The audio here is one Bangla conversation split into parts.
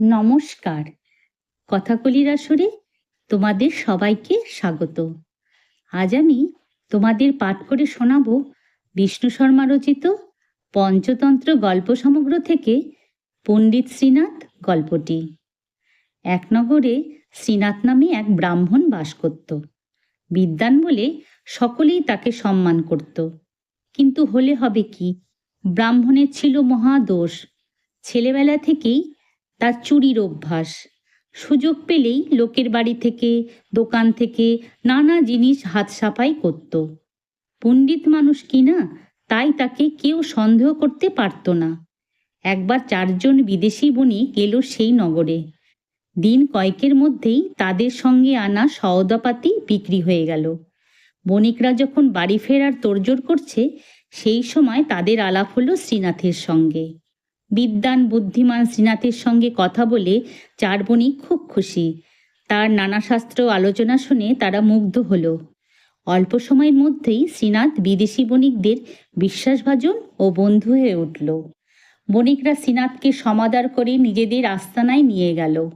নমস্কার। কথাকলির আসরে তোমাদের সবাইকে স্বাগত। আজ আমি তোমাদের পাঠ করে শোনাব বিষ্ণু শর্মা রচিত পঞ্চতন্ত্র গল্প সমগ্র থেকে পণ্ডিত শ্রীনাথ গল্পটি। এক নগরে শ্রীনাথ নামে এক ব্রাহ্মণ বাস করত। বিদ্যান বলে সকলেই তাকে সম্মান করত। কিন্তু হলে হবে কি? ব্রাহ্মণের ছিল মহাদোষ ছেলেবেলা থেকেই তার চুরির অভ্যাস। সুযোগ পেলেই লোকের বাড়ি থেকে, দোকান থেকে নানা জিনিস হাত সাফাই করত। পণ্ডিত মানুষ কিনা তাই তাকে কেউ সন্দেহ করতে পারত না। একবার চারজন বিদেশি বণিক এলো সেই নগরে। দিন কয়েকের মধ্যেই তাদের সঙ্গে আনা সওদাপাতি বিক্রি হয়ে গেল। বণিকরা যখন বাড়ি ফেরার তোড়জোড় করছে, সেই সময় তাদের আলাপ হলো শ্রীনাথের সঙ্গে। বিদ্যান বুদ্ধিমান শ্রীনাথের সঙ্গে কথা বলে চার বণিক খুব খুশি। তার নানা শাস্ত্র আলোচনা শুনে তারা মুগ্ধ হলো। অল্প সময়ের মধ্যেই শ্রীনাথ বিদেশি বণিকদের বিশ্বাসভাজন ও বন্ধু হয়ে উঠল। বণিকরা শ্রীনাথকে সমাদার করে নিজেদের আস্তানায় নিয়ে গেল।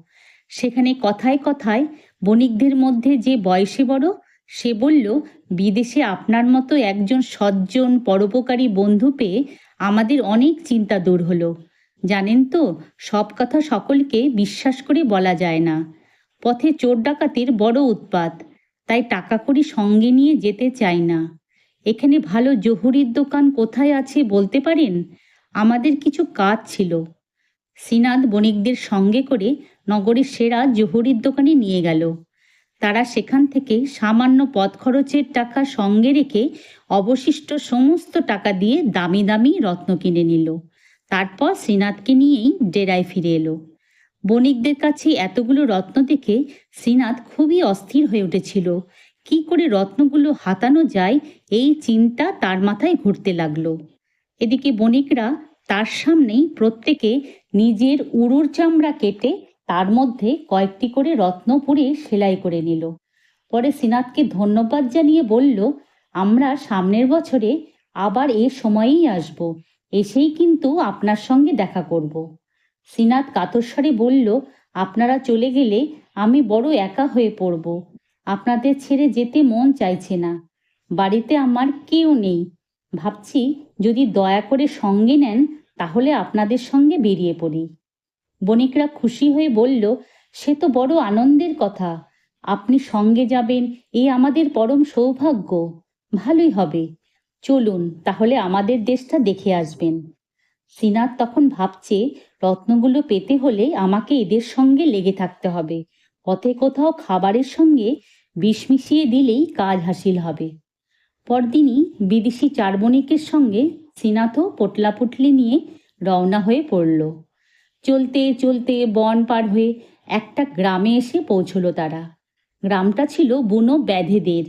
সেখানে কথায় কথায় বণিকদের মধ্যে যে বয়সে বড় সে বলল, বিদেশে আপনার মতো একজন সজ্জন, পরোপকারী বন্ধু পেয়ে আমাদের অনেক চিন্তা দূর হলো। জানেন তো, সব কথা সকলকে বিশ্বাস করে বলা যায় না। পথে চোর ডাকাতের বড় উৎপাত, তাই টাকা কড়ি সঙ্গে নিয়ে যেতে চাই না। এখানে ভালো জহুরির দোকান কোথায় আছে বলতে পারেন? আমাদের কিছু কাজ ছিল। শ্রীনাথ বণিকদের সঙ্গে করে নগরের সেরা জহুরির দোকানে নিয়ে গেল। তারা সেখান থেকে সামান্য পথ খরচের টাকা সঙ্গে রেখে অবশিষ্ট সমস্ত টাকা দিয়ে দামি দামি রত্ন কিনে নিল। তারপর শ্রীনাথকে নিয়েই ডেরায় ফিরে এলো। বণিকদের কাছে এতগুলো রত্ন দেখে শ্রীনাথ খুবই অস্থির হয়ে উঠেছিল। কি করে রত্নগুলো হাতানো যায় এই চিন্তা তার মাথায় ঘুরতে লাগল। এদিকে বণিকরা তার সামনেই প্রত্যেকে নিজের উড়ুর চামড়া কেটে তার মধ্যে কয়েকটি করে রত্ন পুড়ে সেলাই করে নিল। পরে শ্রীনাথকে ধন্যবাদ জানিয়ে বলল, আমরা সামনের বছরে আবার এ সময়েই আসব, এসেই কিন্তু আপনার সঙ্গে দেখা করব। শ্রীনাথ কাতস্বরে বলল, আপনারা চলে গেলে আমি বড় একা হয়ে পড়ব। আপনাদের ছেড়ে যেতে মন চাইছে না। বাড়িতে আমার কেউ নেই। ভাবছি যদি দয়া করে সঙ্গে নেন, তাহলে আপনাদের সঙ্গে বেরিয়ে পড়ি। বণিকরা খুশি হয়ে বলল, সে তো বড় আনন্দের কথা। আপনি সঙ্গে যাবেন এই আমাদের পরম সৌভাগ্য। ভালোই হবে। চলুন, তাহলে আমাদের দেশটা দেখে আসবেন। শ্রীনাথ তখন ভাবছে, রত্নগুলো পেতে হলে আমাকে এদের সঙ্গে লেগে থাকতে হবে। পথে কোথাও খাবারের সঙ্গে বিষ মিশিয়ে দিলেই কাজ হাসিল হবে। পরদিনই বিদেশি চার বণিকের সঙ্গে শ্রীনাথও পোটলাপুটলি নিয়ে রওনা হয়ে পড়ল। চলতে চলতে বন পার হয়ে একটা গ্রামে এসে পৌঁছলো তারা। গ্রামটা ছিল বুনো ব্যাধেদের।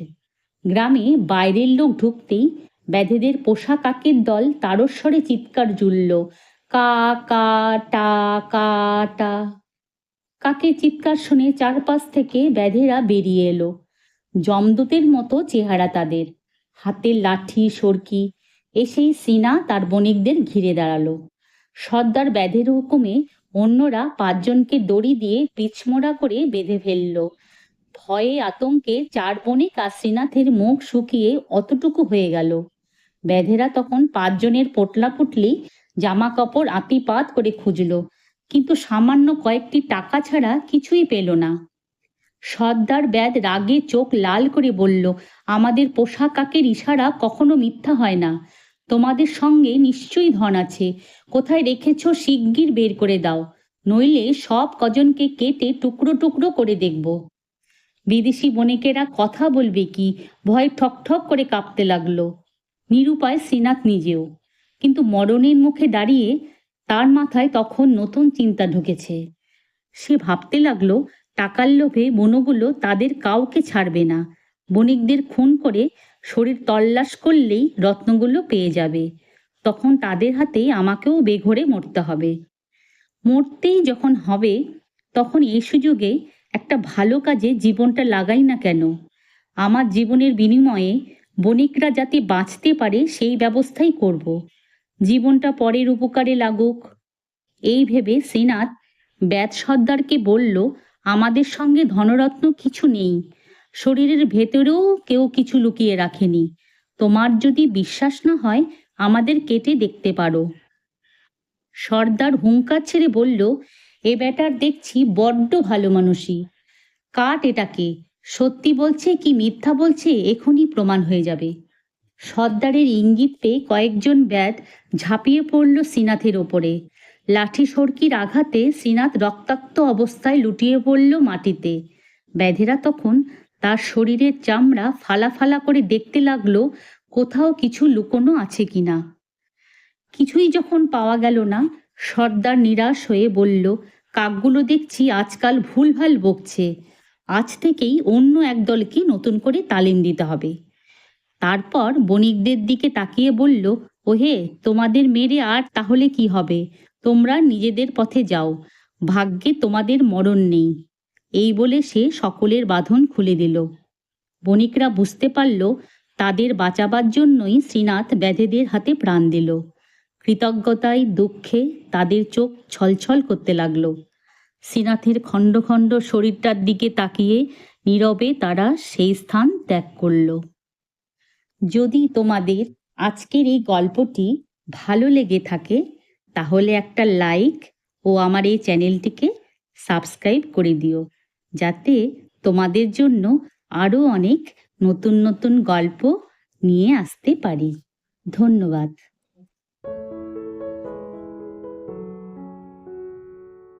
গ্রামে বাইরের লোক ঢুকতেই ব্যাধেদের পোষা কাকের দল তারস্বরে চিৎকার জুড়ল, কা কা, টা কা, টা। কাকের চিৎকার শুনে চারপাশ থেকে ব্যাধেরা বেরিয়ে এলো। জমদূতের মতো চেহারা তাদের। হাতের লাঠি, সরকি, এসেই সিনা তার বণিকদের ঘিরে দাঁড়াল। সর্দার ব্যাধের হুকুমে অন্যরা পাঁচজনকে দড়ি দিয়ে পিছমোড়া করে বেঁধে ফেলল। ভয়ে আতঙ্কে চার বণিক আর শ্রীনাথের মুখ শুকিয়ে অতটুকু হয়ে গেল। ব্যাধেরা তখন পাঁচজনের পোটলা পুটলি জামা কাপড় আতিপাত করে খুঁজল, কিন্তু সামান্য কয়েকটি টাকা ছাড়া কিছুই পেল না। সর্দার ব্যাধ রাগে চোখ লাল করে বলল, আমাদের পোশাক কাকের ইশারা কখনো মিথ্যা হয় না। তোমাদের সঙ্গে নিশ্চয়ই ধন আছে। কোথায় রেখেছ শিগগির বের করে দাও। নইলে সব কজনকে কেটে টুকরো টুকরো করে দেখব। বিদেশি বণিকেরা কথা বলবে কি? ভয় ঠক ঠক করে কাঁপতে লাগল। নিরুপায় শ্রীনাথ নিজেও। কিন্তু মরণের মুখে দাঁড়িয়ে তার মাথায় তখন নতুন চিন্তা ঢুকেছে। সে ভাবতে লাগল, টাকার লোভে বনগুলো তাদের কাউকে ছাড়বে না। বণিকদের খুন করে শরীর তল্লাশ করলেই রত্নগুলো পেয়ে যাবে। তখন তাদের হাতেই আমাকেও বেঘরে মরতে হবে। মরতেই যখন হবে, তখন এই সুযোগে একটা ভালো কাজে জীবনটা লাগাই না কেন? আমার জীবনের বিনিময়ে বণিকরা যাতে বাঁচতে পারে, সেই ব্যবস্থাই করব। জীবনটা পরের উপকারে লাগুক। এই ভেবে শ্রীনাথ ব্যাত সর্দারকে বলল, আমাদের সঙ্গে ধনরত্ন কিছু নেই। শরীরের ভেতরেও কেউ কিছু লুকিয়ে রাখেনি। তোমার যদি বিশ্বাস না হয়, আমাদের কেটে দেখতে পারো। সর্দার হুঙ্কার ছেড়ে বলল, এ ব্যাটার দেখছি বড্ড ভালো মানুষই। কাট এটাকে। সত্যি বলছে কি মিথ্যা বলছে এখনই প্রমাণ হয়ে যাবে। সর্দারের ইঙ্গিত পেয়ে কয়েকজন ব্যাট ঝাঁপিয়ে পড়ল শ্রীনাথের ওপরে। লাঠি সরকির আঘাতে শ্রীনাথ রক্তাক্ত অবস্থায় লুটিয়ে পড়ল মাটিতে। ব্যাধেরা তখন তার শরীরের চামড়া ফালা ফালা করে দেখতে লাগল কোথাও কিছু লুকোনো আছে কিনা। কিছুই যখন পাওয়া গেল না, সর্দার নিরাশ হয়ে বলল, কাকগুলো দেখছি আজকাল ভুলভাল বকছে। আজ থেকেই অন্য এক দলকে নতুন করে তালিম দিতে হবে। তারপর বণিকদের দিকে তাকিয়ে বলল, ওহে, তোমাদের মেরে আর তাহলে কি হবে? তোমরা নিজেদের পথে যাও। ভাগ্যে তোমাদের মরণ নেই। এই বলে সে সকলের বাঁধন খুলে দিল। বণিকরা বুঝতে পারল, তাদের বাঁচাবার জন্যই শ্রীনাথ ব্যাধেদের হাতে প্রাণ দিল। কৃতজ্ঞতায়, দুঃখে তাদের চোখ ছলছল করতে লাগল। শ্রীনাথের খণ্ড খণ্ড শরীরটার দিকে তাকিয়ে নীরবে তারা সেই স্থান ত্যাগ করল। যদি তোমাদের আজকের এই গল্পটি ভালো লেগে থাকে, তাহলে একটা লাইক ও আমার এই চ্যানেলটিকে সাবস্ক্রাইব করে দিও। যাতে তোমাদের জন্য আরও অনেক নতুন নতুন গল্প নিয়ে আসতে পারি। ধন্যবাদ।